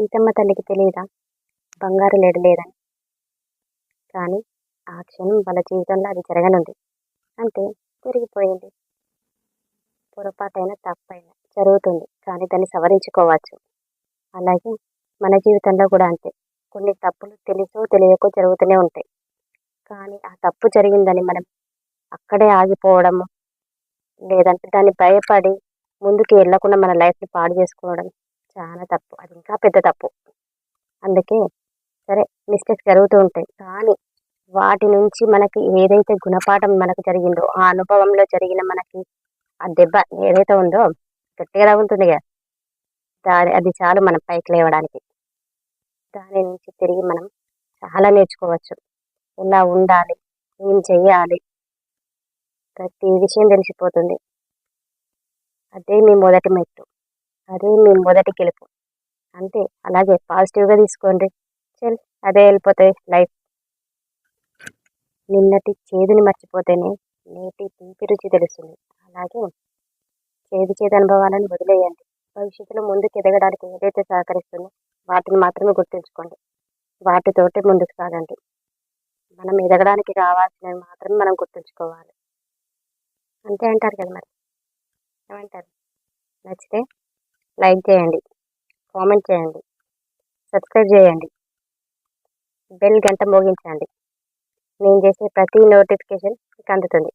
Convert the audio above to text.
సీతమ్మ తల్లికి తెలియదా బంగారు లేడు లేదని. కానీ ఆ క్షణం వాళ్ళ జీవితంలో అది జరగనుంది. అంటే జరిగిపోయింది పొరపాటైనా తప్పైనా జరుగుతుంది. కానీ దాన్ని సవరించుకోవచ్చు. అలాగే మన జీవితంలో కూడా అంతే. కొన్ని తప్పులు తెలుసో తెలియకో జరుగుతూనే ఉంటాయి. కానీ ఆ తప్పు జరిగిందని మనం అక్కడే ఆగిపోవడము లేదంటే దాన్ని భయపడి ముందుకు వెళ్ళకుండా మన లైఫ్ని పాడు చేసుకోవడం చాలా తప్పు. అది ఇంకా పెద్ద తప్పు. అందుకే సరే మిస్టేక్స్ జరుగుతూ ఉంటాయి. కానీ వాటి నుంచి మనకి ఏదైతే గుణపాఠం మనకు జరిగిందో ఆ అనుభవంలో జరిగిన మనకి ఆ దెబ్బ ఏదైతే ఉందో గట్టిగా ఉంటుంది కదా. దాని అది చాలు మనం పైకి లేవడానికి. దాని నుంచి తిరిగి మనం చాలా నేర్చుకోవచ్చు. ఎలా ఉండాలి ఏం చెయ్యాలి? ప్రతి విషయం తెలిసిపోతుంది. అదే మీ మొదటి మెట్టు. అదే మీ మొదటి గెలుపు అంతే అలాగే పాజిటివ్గా తీసుకోండి. చల్ అదే వెళ్ళిపోతాయి లైఫ్. నిన్నటి చేదుని మర్చిపోతేనే నేటి తీపి రుచి తెలుస్తుంది. అలాగే చేదు చేదు అనుభవాలను వదిలేయండి. భవిష్యత్తులో ముందుకు ఎదగడానికి ఏదైతే సహకరిస్తుందో వాటిని మాత్రమే గుర్తుంచుకోండి. వాటితోటి ముందుకు సాగండి. మనం ఎదగడానికి కావాల్సినవి మాత్రమే మనం గుర్తుంచుకోవాలి. అంతే అంటారు కదా మరి. ఏమంటారు? నచ్చితే లైక్ చేయండి కామెంట్ చేయండి సబ్స్క్రైబ్ చేయండి బెల్ గంట మోగించండి. నేను చేసే ప్రతి నోటిఫికేషన్ మీకు అందుతుంది.